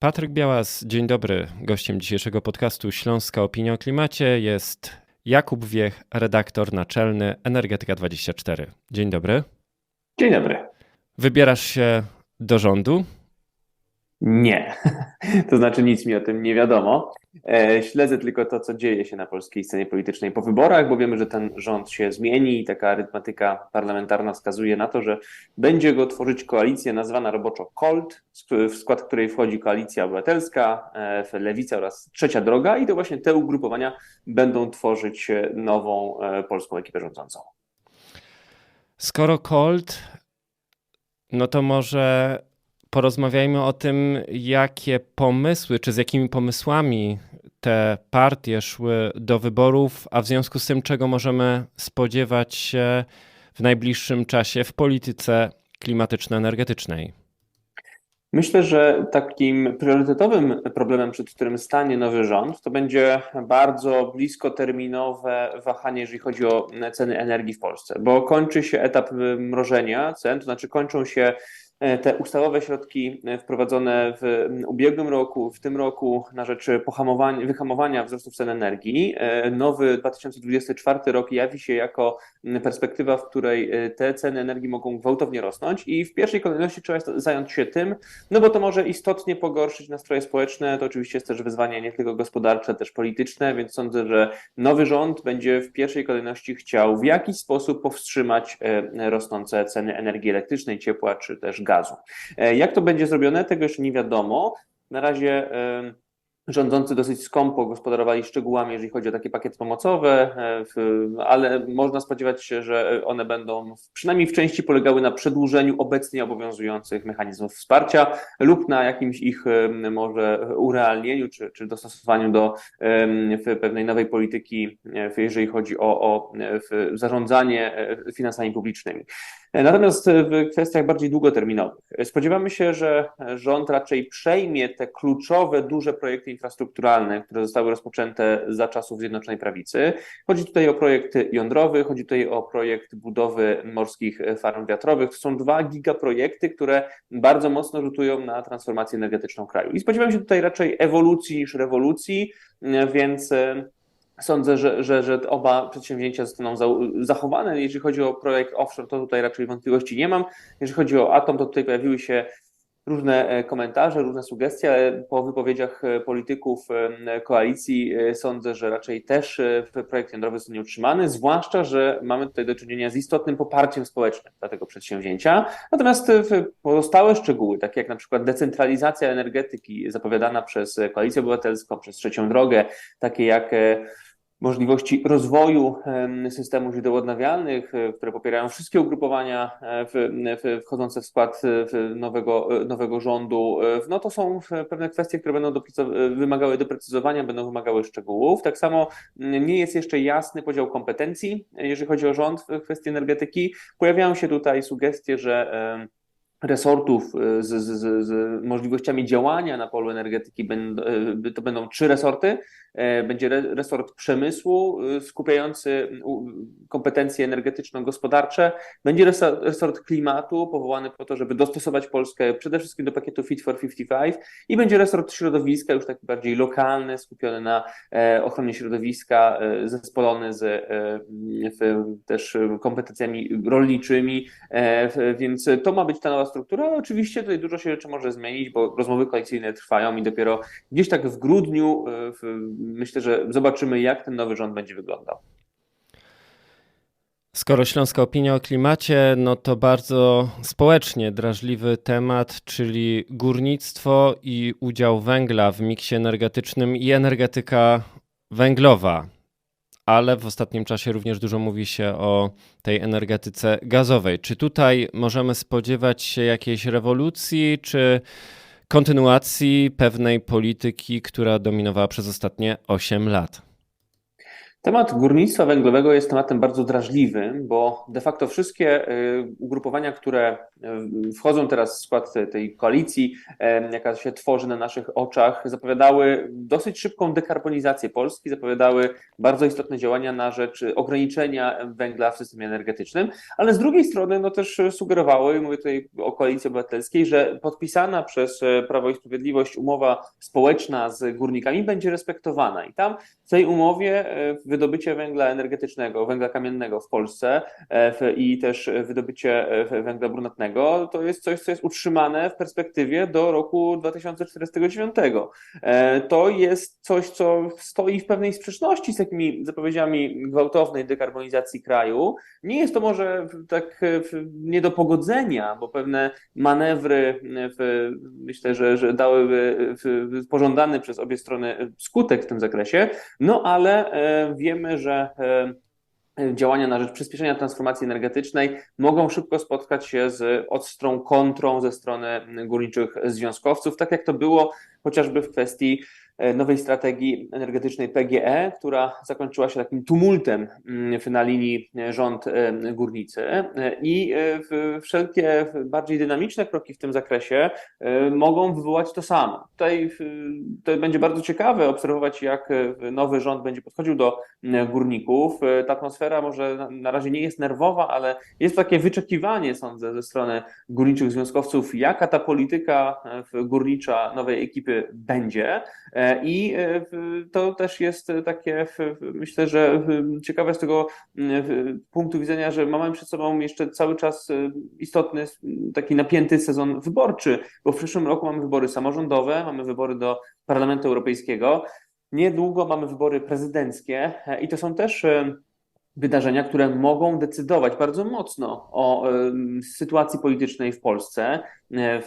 Patryk Białas, dzień dobry. Gościem dzisiejszego podcastu Śląska Opinia o Klimacie jest Jakub Wiech, redaktor naczelny Energetyka24. Dzień dobry. Dzień dobry. Wybierasz się do rządu? Nie. To znaczy nic mi o tym nie wiadomo. E, śledzę tylko to, co dzieje się na polskiej scenie politycznej po wyborach, bo wiemy, że ten rząd się zmieni i taka arytmetyka parlamentarna wskazuje na to, że będzie go tworzyć koalicja nazwana roboczo KOLT, w skład której wchodzi Koalicja Obywatelska, e, Lewica oraz Trzecia Droga i to właśnie te ugrupowania będą tworzyć nową e, polską ekipę rządzącą. Skoro KOLT, no to może porozmawiajmy o tym, jakie pomysły, czy z jakimi pomysłami te partie szły do wyborów, a w związku z tym, czego możemy spodziewać się w najbliższym czasie w polityce klimatyczno-energetycznej. Myślę, że takim priorytetowym problemem, przed którym stanie nowy rząd, to będzie bardzo bliskoterminowe wahanie, jeżeli chodzi o ceny energii w Polsce, bo kończy się etap mrożenia cen, to znaczy kończą się te ustawowe środki e, wprowadzone w ubiegłym roku, w tym roku na rzecz pohamowania, wyhamowania wzrostu cen energii. E, nowy 2024 rok jawi się jako perspektywa, w której te ceny energii mogą gwałtownie rosnąć i w pierwszej kolejności trzeba zająć się tym, no bo to może istotnie pogorszyć nastroje społeczne. To oczywiście jest też wyzwanie nie tylko gospodarcze, też polityczne, więc sądzę, że nowy rząd będzie w pierwszej kolejności chciał w jakiś sposób powstrzymać rosnące ceny energii elektrycznej, ciepła czy też gazu. E, jak to będzie zrobione, tego jeszcze nie wiadomo. Na razie rządzący dosyć skąpo gospodarowali szczegółami, jeżeli chodzi o takie pakiety pomocowe, e, ale można spodziewać się, że one będą przynajmniej w części polegały na przedłużeniu obecnie obowiązujących mechanizmów wsparcia lub na jakimś ich może urealnieniu czy, czy dostosowaniu do pewnej nowej polityki, e, jeżeli chodzi o, o zarządzanie finansami publicznymi. Natomiast w kwestiach bardziej długoterminowych spodziewamy się, że rząd raczej przejmie te kluczowe, duże projekty infrastrukturalne, które zostały rozpoczęte za czasów Zjednoczonej Prawicy. Chodzi tutaj o projekt jądrowy, chodzi tutaj o projekt budowy morskich farm wiatrowych. To są dwa gigaprojekty, które bardzo mocno rzutują na transformację energetyczną kraju. I spodziewamy się tutaj raczej ewolucji niż rewolucji, więc Sądzę, że, że, że oba przedsięwzięcia zostaną zachowane. Jeżeli chodzi o projekt offshore, to tutaj raczej wątpliwości nie mam. Jeżeli chodzi o Atom, to tutaj pojawiły się różne e, komentarze, różne sugestie, ale po wypowiedziach e, polityków e, koalicji sądzę, że raczej też projekt jądrowy zostanie utrzymany, zwłaszcza, że mamy tutaj do czynienia z istotnym poparciem społecznym dla tego przedsięwzięcia. Natomiast pozostałe szczegóły, takie jak na przykład decentralizacja energetyki zapowiadana przez Koalicję Obywatelską, przez Trzecią Drogę, takie jak możliwości rozwoju systemów źródeł odnawialnych, e, które popierają wszystkie ugrupowania e, w, w, wchodzące w skład e, nowego, nowego rządu, no to są pewne kwestie, które będą wymagały doprecyzowania, będą wymagały szczegółów. Tak samo nie jest jeszcze jasny podział kompetencji, jeżeli chodzi o rząd w kwestii energetyki. Pojawiają się tutaj sugestie, że resortów z, z, z, możliwościami działania na polu energetyki to będą trzy resorty, E, będzie resort przemysłu y, skupiający kompetencje energetyczno-gospodarcze, będzie resort klimatu powołany po to, żeby dostosować Polskę przede wszystkim do pakietu Fit for 55 i będzie resort środowiska, już taki bardziej lokalny, skupiony na e, ochronie środowiska, e, zespolony z też kompetencjami rolniczymi, więc to ma być ta nowa struktura, ale oczywiście tutaj dużo się rzeczy może zmienić, bo rozmowy koalicyjne trwają i dopiero gdzieś tak w grudniu w myślę, że zobaczymy, jak ten nowy rząd będzie wyglądał. Skoro śląska opinia o klimacie, no to bardzo społecznie drażliwy temat, czyli górnictwo i udział węgla w miksie energetycznym i energetyka węglowa. Ale w ostatnim czasie również dużo mówi się o tej energetyce gazowej. Czy tutaj możemy spodziewać się jakiejś rewolucji, czy kontynuacji pewnej polityki, która dominowała przez ostatnie 8 lat. Temat górnictwa węglowego jest tematem bardzo drażliwym, bo de facto wszystkie y, ugrupowania, które y, wchodzą teraz w skład tej koalicji, jaka się tworzy na naszych oczach, zapowiadały dosyć szybką dekarbonizację Polski, zapowiadały bardzo istotne działania na rzecz ograniczenia węgla w systemie energetycznym, ale z drugiej strony no też sugerowały, mówię tutaj o koalicji obywatelskiej, że podpisana przez Prawo i Sprawiedliwość umowa społeczna z górnikami będzie respektowana. I tam w tej umowie wydobycie węgla energetycznego, węgla kamiennego w Polsce e, i też wydobycie e, węgla brunatnego to jest coś, co jest utrzymane w perspektywie do roku 2049. E, to jest coś, co stoi w pewnej sprzeczności z takimi zapowiedziami gwałtownej dekarbonizacji kraju. Nie jest to może tak nie do pogodzenia, bo pewne manewry myślę, że, że dałyby pożądany przez obie strony skutek w tym zakresie, no ale wiemy, że e, działania na rzecz przyspieszenia transformacji energetycznej mogą szybko spotkać się z ostrą kontrą ze strony górniczych związkowców, tak jak to było chociażby w kwestii nowej strategii energetycznej PGE, która zakończyła się takim tumultem mm, na linii e, rząd-górnicy e, i wszelkie bardziej dynamiczne kroki w tym zakresie mogą wywołać to samo. Tutaj to będzie bardzo ciekawe obserwować, jak nowy rząd będzie podchodził do górników. Ta atmosfera może na razie nie jest nerwowa, ale jest takie wyczekiwanie, sądzę, ze strony górniczych związkowców, jaka ta polityka górnicza nowej ekipy będzie. I e, to też jest takie, myślę, że ciekawe z tego punktu widzenia, że mamy przed sobą jeszcze cały czas e, istotny, taki napięty sezon wyborczy, bo w przyszłym roku mamy wybory samorządowe, mamy wybory do Parlamentu Europejskiego. Niedługo mamy wybory prezydenckie e, i to są też wydarzenia, które mogą decydować bardzo mocno o sytuacji politycznej w Polsce.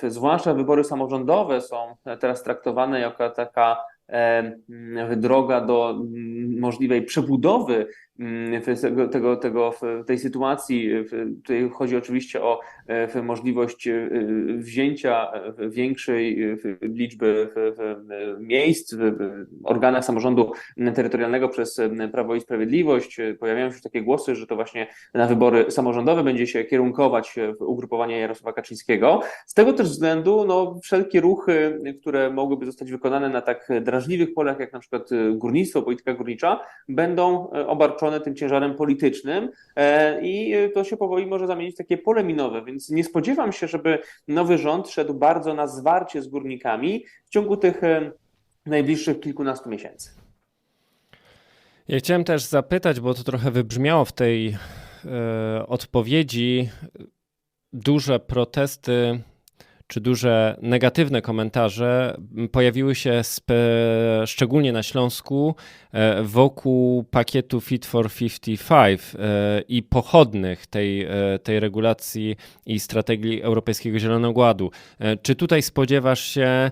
Zwłaszcza wybory samorządowe są teraz traktowane jako taka droga do możliwej przebudowy tego, tego, tego, tej sytuacji. Tutaj chodzi oczywiście o e, możliwość e, wzięcia większej liczby miejsc w organach samorządu terytorialnego przez Prawo i Sprawiedliwość. Pojawiają się takie głosy, że to właśnie na wybory samorządowe będzie się kierunkować ugrupowanie Jarosława Kaczyńskiego. Z tego też względu no, wszelkie ruchy, które mogłyby zostać wykonane na tak drażliwych polach, jak na przykład górnictwo, polityka górnicza, będą obarczone tym ciężarem politycznym e, i to się powoli może zamienić w takie pole minowe, więc nie spodziewam się, żeby nowy rząd szedł bardzo na zwarcie z górnikami w ciągu tych e, najbliższych kilkunastu miesięcy. Ja chciałem też zapytać, bo to trochę wybrzmiało w tej e, odpowiedzi, duże protesty czy duże negatywne komentarze pojawiły się szczególnie na Śląsku e, wokół pakietu Fit for 55 e, i pochodnych tej, e, tej regulacji i strategii Europejskiego Zielonego Ładu. Czy tutaj spodziewasz się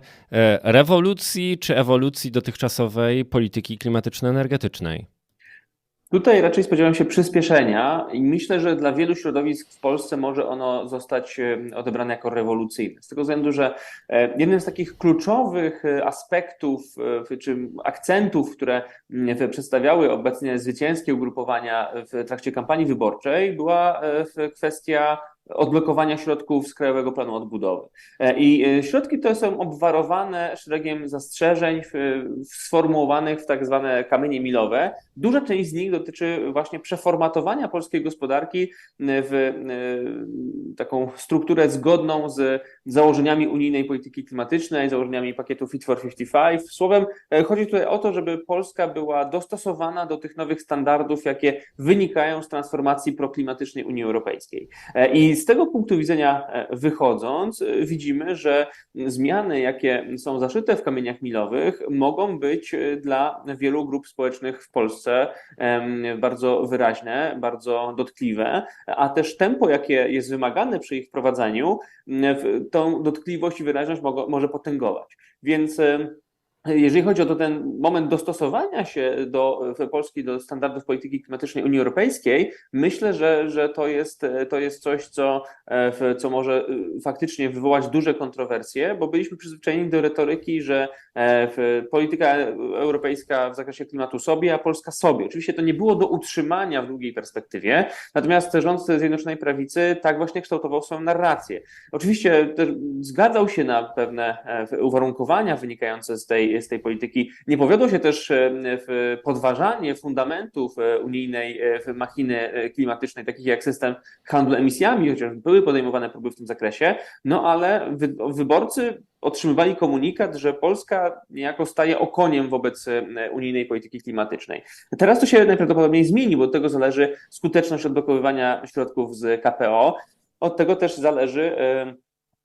rewolucji czy ewolucji dotychczasowej polityki klimatyczno-energetycznej? Tutaj raczej spodziewam się przyspieszenia i myślę, że dla wielu środowisk w Polsce może ono zostać e, odebrane jako rewolucyjne. Z tego względu, że e, jednym z takich kluczowych e, aspektów czy akcentów, które przedstawiały obecnie zwycięskie ugrupowania w trakcie kampanii wyborczej, była kwestia odblokowania środków z Krajowego Planu Odbudowy. E, I e, środki te są obwarowane szeregiem zastrzeżeń sformułowanych w tak zwane kamienie milowe. Duża część z nich dotyczy właśnie przeformatowania polskiej gospodarki w e, taką strukturę zgodną z założeniami unijnej polityki klimatycznej, założeniami pakietu Fit for 55. Słowem, chodzi tutaj o to, żeby Polska była dostosowana do tych nowych standardów, jakie wynikają z transformacji proklimatycznej Unii Europejskiej. I z tego punktu widzenia e, wychodząc, e, widzimy, że zmiany, jakie są zaszyte w kamieniach milowych, mogą być e, dla wielu grup społecznych w Polsce bardzo wyraźne, bardzo dotkliwe, a też tempo, jakie jest wymagane przy ich wprowadzaniu, tą dotkliwość i wyraźność może potęgować. Więc jeżeli chodzi o ten moment dostosowania się do Polski do standardów polityki klimatycznej Unii Europejskiej, myślę, że, że to, jest, to jest coś, co, co może faktycznie wywołać duże kontrowersje, bo byliśmy przyzwyczajeni do retoryki, że polityka europejska w zakresie klimatu sobie, a Polska sobie. Oczywiście to nie było do utrzymania w długiej perspektywie, natomiast rząd Zjednoczonej Prawicy tak właśnie kształtował swoją narrację. Oczywiście zgadzał się na pewne uwarunkowania wynikające z tej z tej polityki. Nie powiodło się też e, w podważanie fundamentów e, unijnej e, machiny klimatycznej, takich jak system handlu emisjami, chociaż były podejmowane próby w tym zakresie, no ale wyborcy otrzymywali komunikat, że Polska niejako staje okoniem wobec unijnej polityki klimatycznej. Teraz to się najprawdopodobniej zmieni, bo od tego zależy skuteczność odblokowywania środków z KPO. Od tego też zależy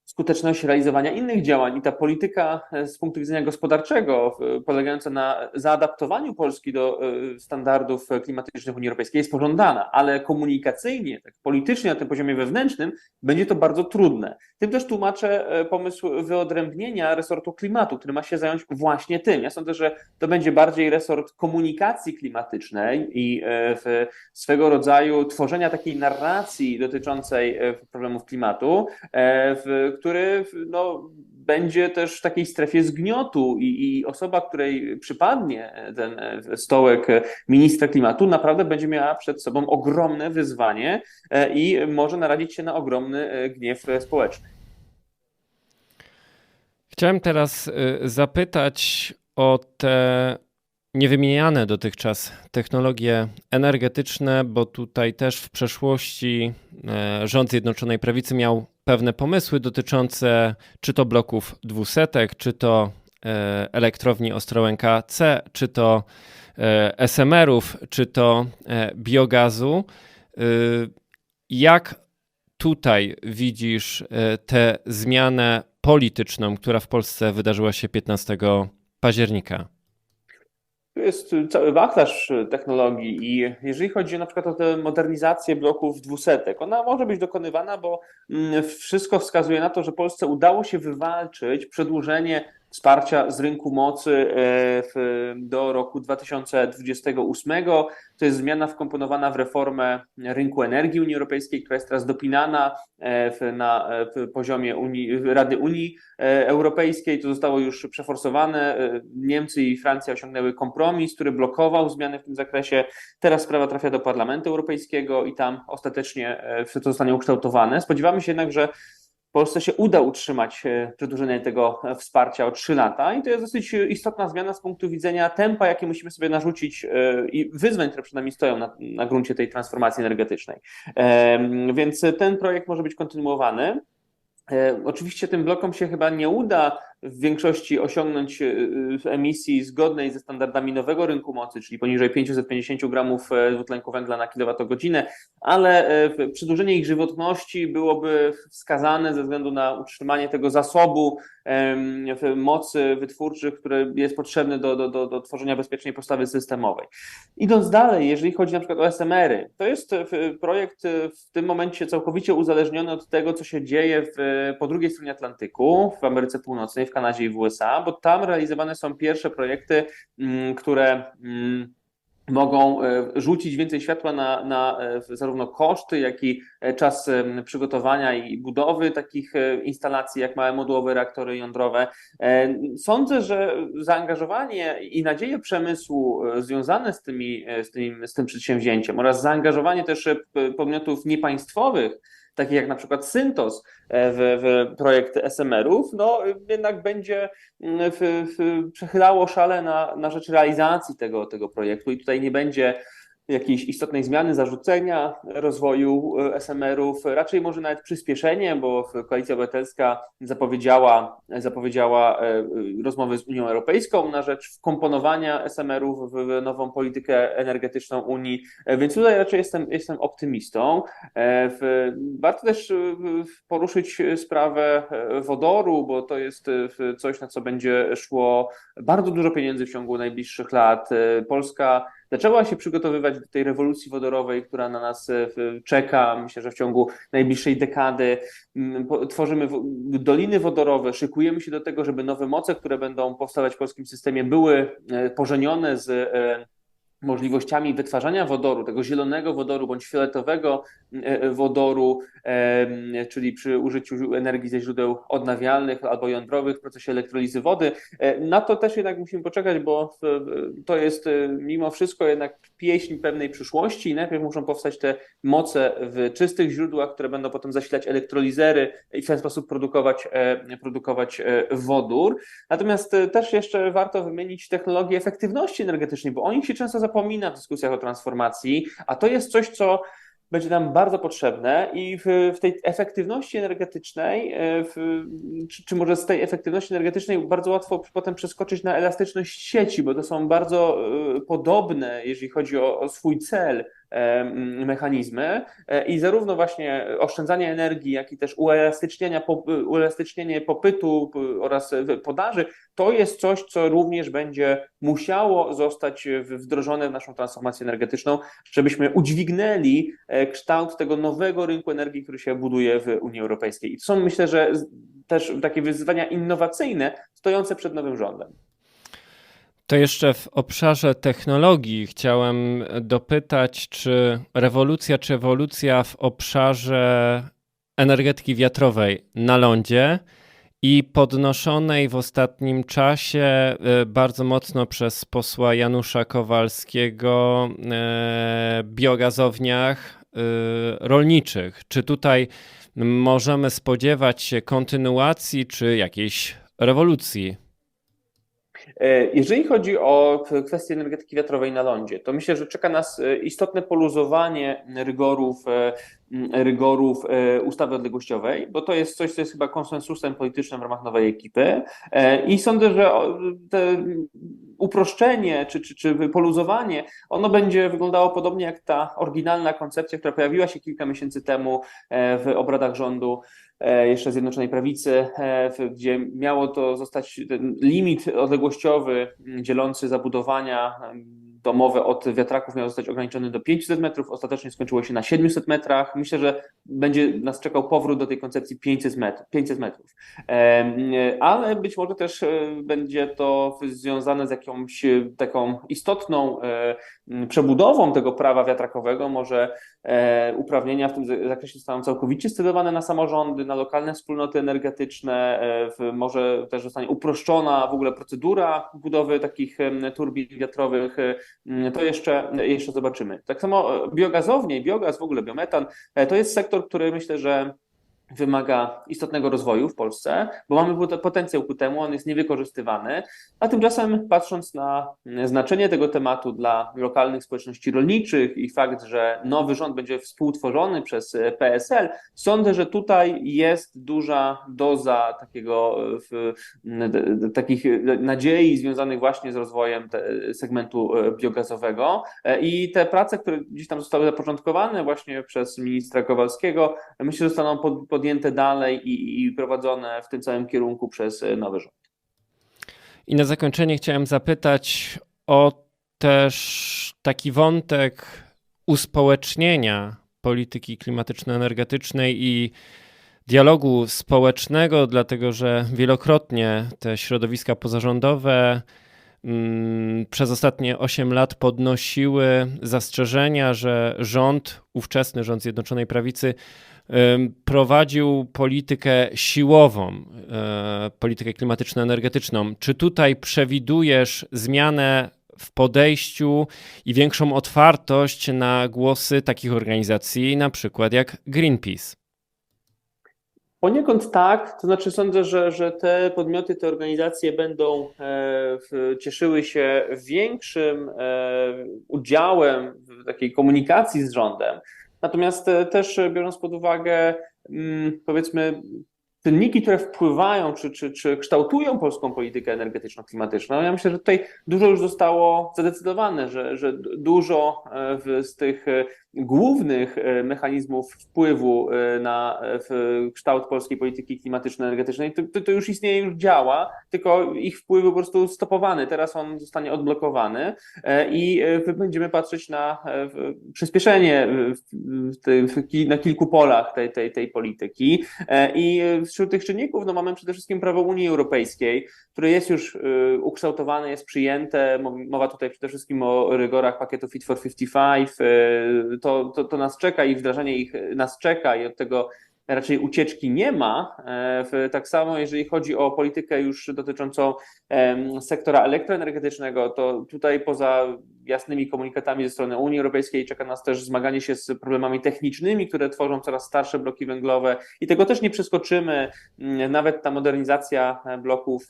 skuteczność realizowania innych działań i ta polityka e, z punktu widzenia gospodarczego, polegająca na zaadaptowaniu Polski do e, standardów klimatycznych Unii Europejskiej jest pożądana, ale komunikacyjnie, tak politycznie na tym poziomie wewnętrznym będzie to bardzo trudne. Tym też tłumaczę e, pomysł wyodrębnienia resortu klimatu, który ma się zająć właśnie tym. Ja sądzę, że to będzie bardziej resort komunikacji klimatycznej i w swego rodzaju tworzenia takiej narracji dotyczącej problemów klimatu, który no, będzie też w takiej strefie zgniotu i, i osoba, której przypadnie ten stołek ministra klimatu, naprawdę będzie miała przed sobą ogromne wyzwanie e, i może narazić się na ogromny e, gniew społeczny. Chciałem teraz e, zapytać o te niewymieniane dotychczas technologie energetyczne, bo tutaj też w przeszłości rząd Zjednoczonej Prawicy miał pewne pomysły dotyczące czy to bloków dwusetek, czy to e, elektrowni Ostrołęka C, czy to SMR-ów, czy to biogazu. Jak tutaj widzisz tę zmianę polityczną, która w Polsce wydarzyła się 15 października? Tu jest cały wachlarz technologii i jeżeli chodzi na przykład o tę modernizację bloków dwusetek, ona może być dokonywana, bo mm, wszystko wskazuje na to, że Polsce udało się wywalczyć przedłużenie wsparcia z rynku mocy e, w, do roku 2028. To jest zmiana wkomponowana w reformę rynku energii Unii Europejskiej, która jest teraz dopinana e, w, na w poziomie Unii, Rady Unii e, Europejskiej. To zostało już przeforsowane. Niemcy i Francja osiągnęły kompromis, który blokował zmiany w tym zakresie. Teraz sprawa trafia do Parlamentu Europejskiego i tam ostatecznie to zostanie ukształtowane. Spodziewamy się jednak, że Polsce się uda utrzymać e, przedłużenie tego e, wsparcia o 3 lata i to jest dosyć e, istotna zmiana z punktu widzenia tempa, jakie musimy sobie narzucić i wyzwań, które przed nami stoją na, na gruncie tej transformacji energetycznej. Więc ten projekt może być kontynuowany. Oczywiście tym blokom się chyba nie uda w większości osiągnąć e, e, emisji zgodnej ze standardami nowego rynku mocy, czyli poniżej 550 gramów e, dwutlenku węgla na kilowatogodzinę, ale przedłużenie ich żywotności byłoby wskazane ze względu na utrzymanie tego zasobu mocy wytwórczych, który jest potrzebny do, do, do, do tworzenia bezpiecznej postawy systemowej. Idąc dalej, jeżeli chodzi na przykład o SMR-y, to jest projekt w tym momencie całkowicie uzależniony od tego, co się dzieje w, po drugiej stronie Atlantyku, w Ameryce Północnej, w Kanadzie i w USA, bo tam realizowane są pierwsze projekty, mm, które mm, mogą e, rzucić więcej światła na, na e, zarówno koszty, jak i e, czas przygotowania i budowy takich instalacji, jak małe modułowe reaktory jądrowe. Sądzę, że zaangażowanie i nadzieje przemysłu związane z, tymi, z, tym, z tym przedsięwzięciem oraz zaangażowanie też podmiotów niepaństwowych, takich jak na przykład Syntos e, w, w projekt SMR-ów, no jednak będzie mm, w, w, przechylało szale na, na rzecz realizacji tego, tego projektu i tutaj nie będzie jakiejś istotnej zmiany, zarzucenia rozwoju e, SMR-ów, raczej może nawet przyspieszenie, bo Koalicja Obywatelska zapowiedziała, zapowiedziała e, rozmowy z Unią Europejską na rzecz wkomponowania SMR-ów w nową politykę energetyczną Unii, e, więc tutaj raczej jestem, jestem optymistą. Warto też poruszyć sprawę wodoru, bo to jest coś, na co będzie szło bardzo dużo pieniędzy w ciągu najbliższych lat. Polska zaczęła się przygotowywać do tej rewolucji wodorowej, która na nas czeka. Myślę, że w ciągu najbliższej dekady mm, tworzymy doliny wodorowe, szykujemy się do tego, żeby nowe moce, które będą powstawać w polskim systemie, były pożenione z możliwościami wytwarzania wodoru, tego zielonego wodoru bądź fioletowego e, e, wodoru, czyli przy użyciu energii ze źródeł odnawialnych albo jądrowych w procesie elektrolizy wody. E, na to też jednak musimy poczekać, bo to jest mimo wszystko jednak pieśń pewnej przyszłości najpierw muszą powstać te moce w czystych źródłach, które będą potem zasilać elektrolizery i w ten sposób produkować, produkować wodór. Natomiast też jeszcze warto wymienić technologię efektywności energetycznej, bo o nich się często zapomina w dyskusjach o transformacji, a to jest coś, co będzie nam bardzo potrzebne i w, w tej efektywności energetycznej, e, w, czy, czy, może z tej efektywności energetycznej bardzo łatwo potem przeskoczyć na elastyczność sieci, bo to są bardzo e, podobne, jeżeli chodzi o, o swój cel, mechanizmy e, i zarówno właśnie oszczędzanie energii, jak i też uelastycznienie popytu oraz podaży, to jest coś, co również będzie musiało zostać wdrożone w naszą transformację energetyczną, żebyśmy udźwignęli e, kształt tego nowego rynku energii, który się buduje w Unii Europejskiej. I to są myślę, że też takie wyzwania innowacyjne stojące przed nowym rządem. To jeszcze w obszarze technologii chciałem dopytać, czy rewolucja, czy ewolucja w obszarze energetyki wiatrowej na lądzie i podnoszonej w ostatnim czasie y, bardzo mocno przez posła Janusza Kowalskiego y, biogazowniach y, rolniczych. Czy tutaj możemy spodziewać się kontynuacji, czy jakiejś rewolucji? E, jeżeli chodzi o kwestię energetyki wiatrowej na lądzie, to myślę, że czeka nas e, istotne poluzowanie rygorów, e, rygorów ustawy odległościowej, bo to jest coś, co jest chyba konsensusem politycznym w ramach nowej ekipy. I sądzę, że te uproszczenie czy, czy, czy poluzowanie, ono będzie wyglądało podobnie jak ta oryginalna koncepcja, która pojawiła się kilka miesięcy temu w obradach rządu jeszcze Zjednoczonej Prawicy, e, gdzie miało to zostać limit odległościowy dzielący zabudowania domowe od wiatraków miał zostać ograniczony do 500 metrów, ostatecznie skończyło się na 700 metrach. Myślę, że będzie nas czekał powrót do tej koncepcji 500 metrów. 500 metrów. Ale być może też e, będzie to związane z jakąś taką istotną przebudową tego prawa wiatrakowego. Może uprawnienia w tym zakresie zostaną całkowicie scedowane na samorządy, na lokalne wspólnoty energetyczne, e, może też zostanie uproszczona w ogóle procedura budowy takich turbin wiatrowych, e, to jeszcze, jeszcze zobaczymy. Tak samo biogazownie, biogaz w ogóle, biometan, e, to jest sektor, który myślę, że wymaga istotnego rozwoju w Polsce, bo mamy potencjał ku temu, on jest niewykorzystywany, a tymczasem patrząc na znaczenie tego tematu dla lokalnych społeczności rolniczych i fakt, że nowy rząd będzie współtworzony przez PSL, sądzę, że tutaj jest duża doza takiego, w, takich nadziei związanych właśnie z rozwojem segmentu biogazowego. I te prace, które gdzieś tam zostały zapoczątkowane właśnie przez ministra Kowalskiego, myślę, że zostaną pod, podjęte dalej i, i prowadzone w tym samym kierunku przez e, nowy rząd. I na zakończenie chciałem zapytać o też taki wątek uspołecznienia polityki klimatyczno-energetycznej i dialogu społecznego, dlatego że wielokrotnie te środowiska pozarządowe mm, przez ostatnie 8 lat podnosiły zastrzeżenia, że rząd, ówczesny rząd Zjednoczonej Prawicy, prowadził politykę siłową, e, politykę klimatyczno-energetyczną. Czy tutaj przewidujesz zmianę w podejściu i większą otwartość na głosy takich organizacji, na przykład jak Greenpeace? Poniekąd tak, to znaczy sądzę, że, że te podmioty, te organizacje będą e, cieszyły się większym e, udziałem w takiej komunikacji z rządem. Natomiast e, też e, biorąc pod uwagę, mm, powiedzmy, czynniki, które wpływają czy, czy, czy kształtują polską politykę energetyczno-klimatyczną, ja myślę, że tutaj dużo już zostało zadecydowane, że, że dużo e, z tych głównych mechanizmów wpływu na kształt polskiej polityki klimatyczno-energetycznej, to, to, już istnieje, już działa, tylko ich wpływ po prostu stopowany. Teraz on zostanie odblokowany i będziemy patrzeć na przyspieszenie na kilku polach tej, tej, tej polityki. I wśród tych czynników no, mamy przede wszystkim prawo Unii Europejskiej, które jest już ukształtowane, jest przyjęte. Mowa tutaj przede wszystkim o rygorach pakietu Fit for 55. To, to, to nas czeka i wdrażanie ich nas czeka i od tego raczej ucieczki nie ma. E, tak samo jeżeli chodzi o politykę już dotyczącą sektora elektroenergetycznego, to tutaj poza jasnymi komunikatami ze strony Unii Europejskiej czeka nas też zmaganie się z problemami technicznymi, które tworzą coraz starsze bloki węglowe i tego też nie przeskoczymy. Nawet ta modernizacja bloków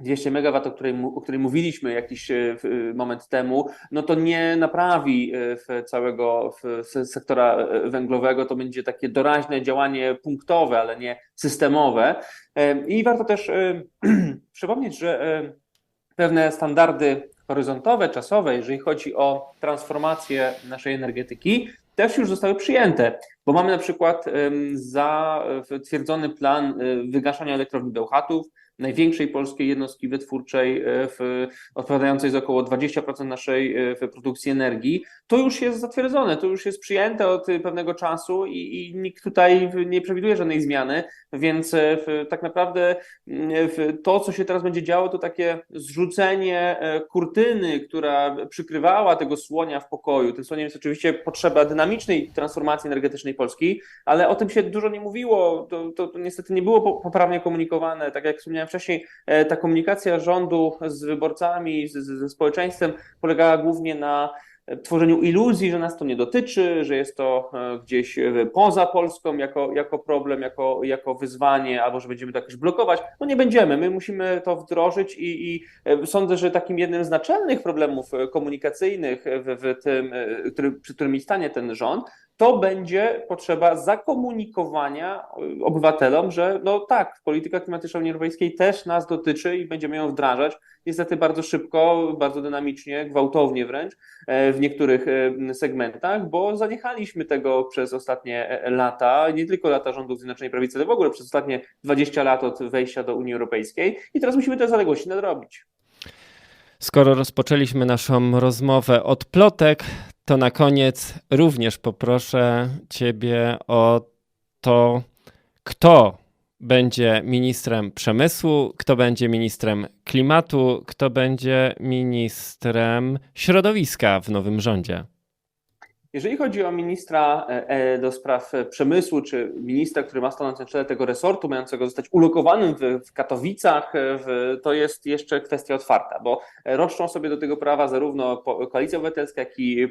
200 MW, o której, o której mówiliśmy jakiś e, moment temu, no to nie naprawi e, całego sektora e, węglowego, to będzie takie doraźne działanie punktowe, ale nie systemowe. I warto też przypomnieć, że pewne standardy horyzontowe, czasowe, jeżeli chodzi o transformację naszej energetyki, też już zostały przyjęte, bo mamy na przykład zatwierdzony plan wygaszania elektrowni Bełchatów, największej polskiej jednostki wytwórczej, e, w, odpowiadającej za około 20% naszej e, produkcji energii, to już jest zatwierdzone, to już jest przyjęte od pewnego czasu i, i nikt tutaj nie przewiduje żadnej zmiany, więc e, tak naprawdę w, to, co się teraz będzie działo, to takie zrzucenie kurtyny, która przykrywała tego słonia w pokoju. Tym słoniem jest oczywiście potrzeba dynamicznej transformacji energetycznej Polski, ale o tym się dużo nie mówiło, to, to, to niestety nie było poprawnie komunikowane, tak jak wspomniałem wcześniej, e, ta komunikacja rządu z wyborcami, z, ze społeczeństwem polegała głównie na e, tworzeniu iluzji, że nas to nie dotyczy, że jest to e, gdzieś poza Polską jako, jako problem, jako, jako wyzwanie, albo że będziemy to jakoś blokować. No nie będziemy, my musimy to wdrożyć i, i sądzę, że takim jednym z naczelnych problemów komunikacyjnych w, w tym, który, przy którym stanie ten rząd, to będzie potrzeba zakomunikowania y, obywatelom, że no tak, polityka klimatyczna Unii Europejskiej też nas dotyczy i będziemy ją wdrażać. Niestety bardzo szybko, bardzo dynamicznie, gwałtownie wręcz e, w niektórych e, segmentach, bo zaniechaliśmy tego przez ostatnie e, lata, nie tylko lata rządów Zjednoczonej Prawicy, ale w ogóle przez ostatnie 20 lat od wejścia do Unii Europejskiej i teraz musimy te zaległości nadrobić. Skoro rozpoczęliśmy naszą rozmowę od plotek, to na koniec również poproszę Ciebie o to, kto będzie ministrem przemysłu, kto będzie ministrem klimatu, kto będzie ministrem środowiska w nowym rządzie. Jeżeli chodzi o ministra e, e, do spraw przemysłu, czy ministra, który ma stanąć na czele tego resortu, mającego zostać ulokowanym w, Katowicach, e, to jest jeszcze kwestia otwarta, bo roszczą sobie do tego prawa zarówno Koalicja Obywatelska, jak i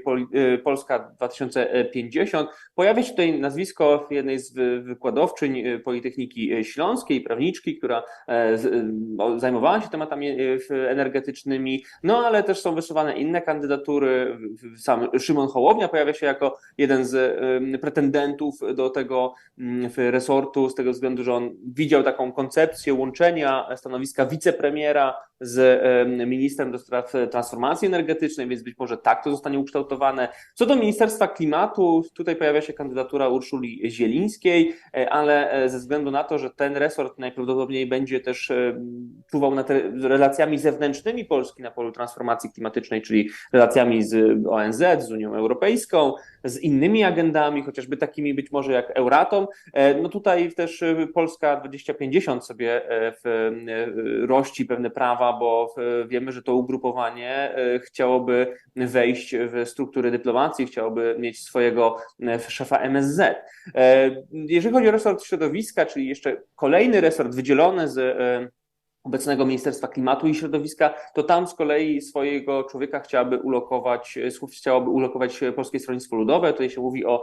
Polska 2050. Pojawia się tutaj nazwisko jednej z wykładowczyń Politechniki Śląskiej, prawniczki, która zajmowała się tematami energetycznymi, no ale też są wysuwane inne kandydatury. Sam Szymon Hołownia pojawia się jako jeden z pretendentów do tego mm, resortu, z tego względu, że on widział taką koncepcję łączenia stanowiska wicepremiera z ministrem do spraw transformacji energetycznej, więc być może tak to zostanie ukształtowane. Co do Ministerstwa Klimatu, tutaj pojawia się kandydatura Urszuli Zielińskiej, e, ale e, ze względu na to, że ten resort najprawdopodobniej będzie też czuwał nad relacjami zewnętrznymi Polski na polu transformacji klimatycznej, czyli relacjami z ONZ, z Unią Europejską, z innymi agendami, chociażby takimi być może jak Euratom. E, no tutaj też Polska 2050 sobie rości pewne prawa bo wiemy, że to ugrupowanie e, chciałoby wejść w struktury dyplomacji, chciałoby mieć swojego e, szefa MSZ. E, jeżeli chodzi o resort środowiska, czyli jeszcze kolejny resort wydzielony z obecnego Ministerstwa Klimatu i Środowiska, to tam z kolei swojego człowieka chciałaby ulokować, chciałoby ulokować Polskie Stronnictwo Ludowe. Tutaj się mówi o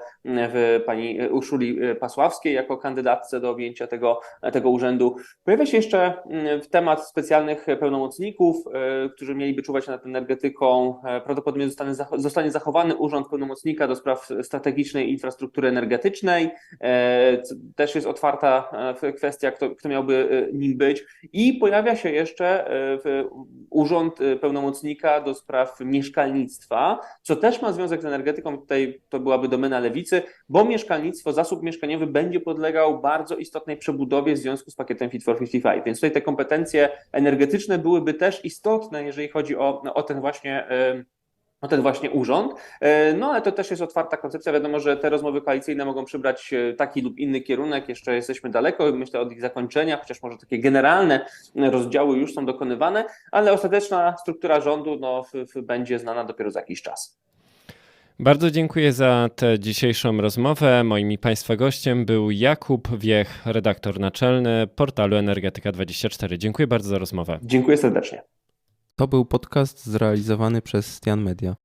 pani Urszuli Pasławskiej jako kandydatce do objęcia tego, tego urzędu. Pojawia się jeszcze temat specjalnych pełnomocników, e, którzy mieliby czuwać nad energetyką. E, prawdopodobnie zostanie, zostanie zachowany urząd pełnomocnika do spraw strategicznej infrastruktury energetycznej. E, też jest otwarta kwestia, kto, kto miałby nim być. I pojawia się jeszcze w Urząd Pełnomocnika do spraw mieszkalnictwa, co też ma związek z energetyką. Tutaj to byłaby domena lewicy, bo mieszkalnictwo, zasób mieszkaniowy będzie podlegał bardzo istotnej przebudowie w związku z pakietem Fit for 55. Więc tutaj te kompetencje energetyczne byłyby też istotne, jeżeli chodzi o, o ten właśnie o ten właśnie urząd. No ale to też jest otwarta koncepcja. Wiadomo, że te rozmowy koalicyjne mogą przybrać taki lub inny kierunek. Jeszcze jesteśmy daleko, myślę, od ich zakończenia, chociaż może takie generalne rozdziały już są dokonywane, ale ostateczna struktura rządu no, będzie znana dopiero za jakiś czas. Bardzo dziękuję za tę dzisiejszą rozmowę. Moim i Państwa gościem był Jakub Wiech, redaktor naczelny portalu Energetyka24. Dziękuję bardzo za rozmowę. Dziękuję serdecznie. To był podcast zrealizowany przez Stian Media.